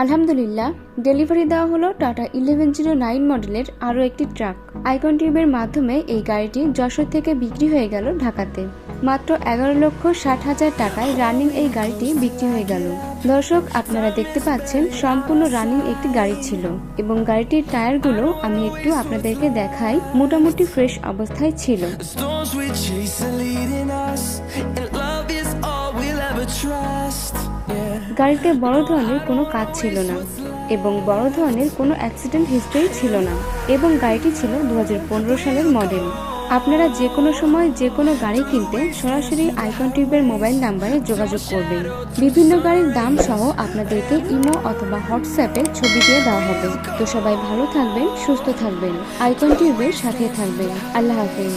আলহামদুলিল্লাহ, ডেলিভারি দেওয়া হলো টাটা ইলেভেন জিরো নাইন মডেলের আরও একটি ট্রাক। আইকন টিউবের মাধ্যমে এই গাড়িটি যশোর থেকে বিক্রি হয়ে গেল ঢাকাতে। মাত্র এগারো লক্ষ ষাট হাজার টাকায় রানিং এই গাড়িটি বিক্রি হয়ে গেল। দর্শক, আপনারা দেখতে পাচ্ছেন সম্পূর্ণ রানিং একটি গাড়ি ছিল এবং গাড়িটির টায়ারগুলো আমি একটু আপনাদেরকে দেখাই। মোটামুটি ফ্রেশ অবস্থায় ছিল। গাড়িতে বড় ধরনের কোনো কাজ ছিল না এবং বড় ধরনের কোনো অ্যাক্সিডেন্ট হিস্ট্রি ছিল না এবং গাড়িটি ছিল দু হাজার পনেরো সালের মডেল আপনারা যে কোনো সময় যে কোনো গাড়ি কিনতে সরাসরি আইকন টিউবের মোবাইল নাম্বারে যোগাযোগ করবেন। বিভিন্ন গাড়ির দাম সহ আপনাদেরকে ইমো অথবা হোয়াটসঅ্যাপে ছবি দিয়ে দেওয়া হবে। তো সবাই ভালো থাকবেন সুস্থ থাকবেন। আইকন টিউবের সাথে থাকবেন। আল্লাহ হাফেজ।